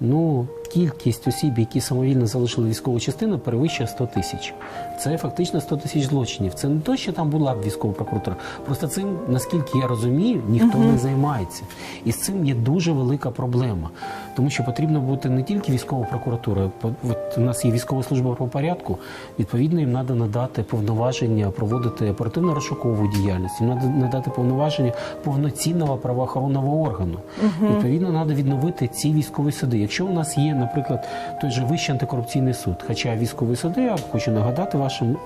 ну кількість осіб, які самовільно залишили військову частину, перевищує 100 тисяч. Це фактично 100 тисяч злочинів. Це не то, що там була б військова прокуратура. Просто цим, наскільки я розумію, ніхто не займається. І з цим є дуже велика проблема. Тому що потрібно бути не тільки військова прокуратура. От у нас є військова служба правопорядку. Відповідно, їм треба надати повноваження проводити оперативно-розшукову діяльність. Їм треба надати повноваження повноцінного правоохоронного органу. Відповідно, треба відновити ці військові суди. Якщо у нас є, наприклад, той же Вищий антикорупційний суд, хоча військові суди, я хочу нагадати вашим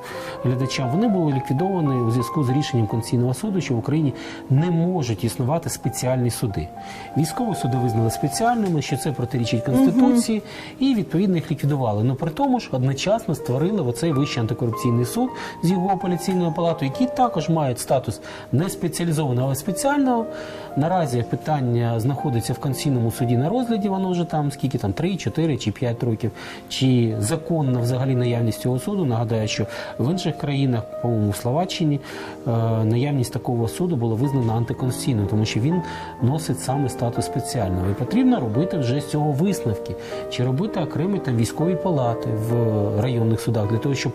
глядачам, вони були ліквідовані у зв'язку з рішенням Конституційного суду, що в Україні не можуть існувати спеціальні суди. Військові суди визнали спеціальними, що це протирічить Конституції, і відповідно їх ліквідували. Ну при тому ж одночасно створили оцей Вищий антикорупційний суд з його апеляційною палатою, які також мають статус не спеціалізованого, але спеціального. Наразі питання знаходиться в Конституційному суді на розгляді. Воно вже там скільки там 3, 4 чи 5 років. Чи законна взагалі наявність цього суду? Нагадаю, що в інших країнах, по-моєму, в Словаччині, е, наявність такого суду була визнана антиконституційною, тому що він носить саме статус спеціального. І потрібно робити вже з цього висновки, чи робити окремі там військові палати в районних судах для того, щоб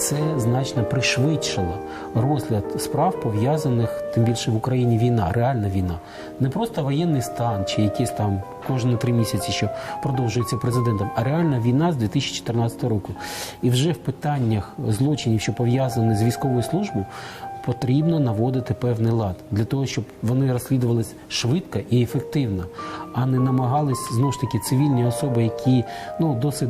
це значно пришвидшило розгляд справ пов'язаних тим більше в Україні війна, реальна війна, не просто воєнний стан чи якісь там кожні три місяці, що продовжується президентом, а реальна війна з 2014 року. І вже в питаннях злочинів, що пов'язані з військовою службою, потрібно наводити певний лад для того, щоб вони розслідувались швидко і ефективно, а не намагались знову ж таки цивільні особи, які ну досить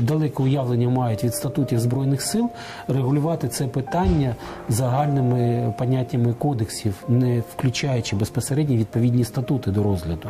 Далеко уявлення мають від статутів збройних сил, регулювати це питання загальними поняттями кодексів, не включаючи безпосередньо відповідні статути до розгляду.